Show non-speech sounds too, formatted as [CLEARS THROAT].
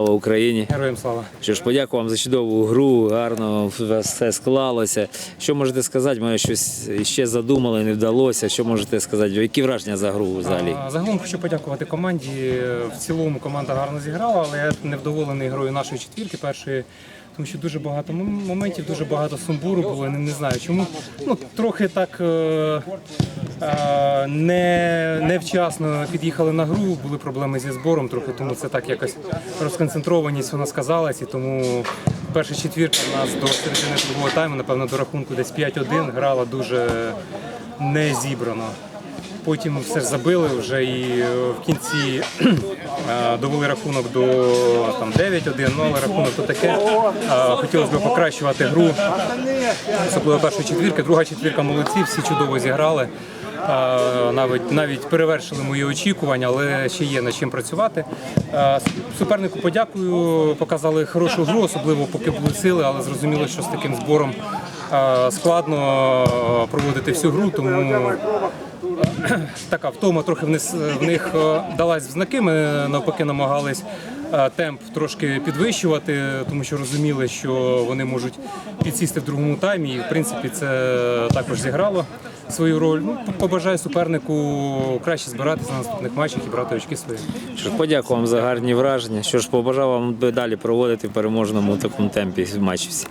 Слава Україні. Героям слава. Що ж, подякую вам за чудову гру, гарно все склалося. Що можете сказати? Ми щось ще задумали, не вдалося. Що можете сказати? Які враження за гру взагалі? Загалом хочу подякувати команді. В цілому команда гарно зіграла, але я невдоволений грою нашої четвірки першої. Тому що дуже багато моментів, дуже багато сумбуру було. Не, не знаю чому. Ну трохи так е, е, не, невчасно під'їхали на гру, були проблеми зі збором, трохи тому це так якось розконцентрованість вона сказалась, і тому перша четвірка в нас до середини другого тайму, напевно, до рахунку десь 5-1 грала дуже не зібрано. Потім все забили вже і е, в кінці [CLEARS THROAT] е, довели рахунок до там 9-1, ну але рахунок то таке. Хотілося б покращувати гру, особливо першої четвірки. Друга четвірка молодці, всі чудово зіграли. Навіть навіть перевершили мої очікування, але ще є над чим працювати. Супернику подякую, показали хорошу гру, особливо поки були сили, але зрозуміло, що з таким збором складно проводити всю гру, тому така втома трохи в них, в них е, далась в знаки. Ми навпаки намагались е, темп трошки підвищувати, тому що розуміли, що вони можуть підсісти в другому таймі. І в принципі це також зіграло свою роль. Ну, побажаю супернику краще збиратися на наступних матчах і брати очки свої. Що подякую вам за гарні враження. Що ж, побажав вам далі проводити в переможному такому темпі матчі всі.